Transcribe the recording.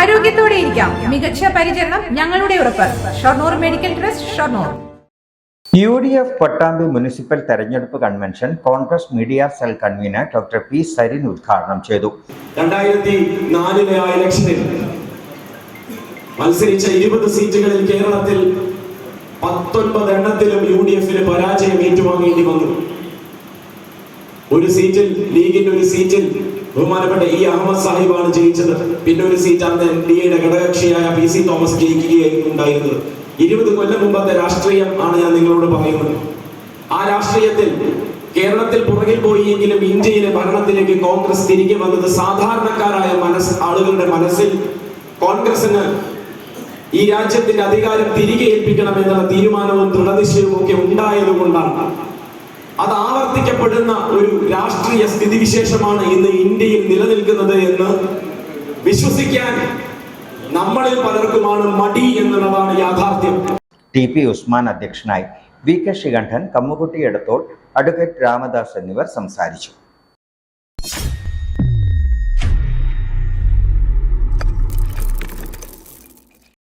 ആരോഗ്യത്തോടെ ഇരിക്കാം. മികച്ച പരിചരണം ഞങ്ങളുടെ ഉറപ്പ്. Shoranur medical trust Shoranur. U D F Pattambi municipal തെരഞ്ഞെടുപ്പ് convention Congress media cell convener doctor P Sarin ഉദ്ഘാടനം ചെയ്തു. രണ്ടായിരത്തി നാലിലെ ആ ഇലക്ഷനിൽ മത്സരിച്ച ഇരുപത് സീറ്റുകളിൽ കേരളത്തിൽ പത്തൊൻപത് എണ്ണത്തിലും യു ഡി എഫിന് പരാജയം ഏറ്റുവാങ്ങേണ്ടി വന്നു. ഒരു സീറ്റിൽ ലീഗിന്റെ ഒരു സീറ്റിൽ ബഹുമാനപ്പെട്ട ഇ അഹമ്മദ് സാഹിബാണ് ജയിച്ചത്. പിന്നെ ഒരു സീറ്റ് അന്ന് എൻ ഡി എയുടെ ഘടകകക്ഷിയായ പി സി തോമസ് ജയിക്കുകയായിരുന്നു ഉണ്ടായിരുന്നത് ഇരുപത് കൊല്ലം മുമ്പത്തെ രാഷ്ട്രീയം ആണ് ഞാൻ നിങ്ങളോട് പറയുന്നത്. ആ രാഷ്ട്രീയത്തിൽ കേരളത്തിൽ പുറകിൽ പോയിയെങ്കിലും ഇന്ത്യയിലെ ഭരണത്തിലേക്ക് കോൺഗ്രസ് തിരികെ വന്നത് സാധാരണക്കാരായ മനസ് ആളുകളുടെ മനസ്സിൽ കോൺഗ്രസിന് ഈ രാജ്യത്തിന്റെ അധികാരം തിരികെ ഏൽപ്പിക്കണം എന്നുള്ള തീരുമാനവും ദൃഢനിശ്ചയവും ഒക്കെ ഉണ്ടായതുകൊണ്ടാണ്. അത് ആവർത്തിക്കപ്പെടുന്ന ഒരു രാഷ്ട്രീയ സ്ഥിതിവിശേഷമാണ് ഇന്ന് ഇന്ത്യയിൽ നിലനിൽക്കുന്നത് എന്ന് വിശ്വസിക്കാൻ നമ്മളിൽ പലർക്കുമാണ് മടി എന്നുള്ളതാണ് യാഥാർത്ഥ്യം. ടി പി ഉസ്മാൻ അധ്യക്ഷനായി V K Sreekanthan Kammukutty Edathol advocate Ramadas എന്നിവർ സംസാരിച്ചു.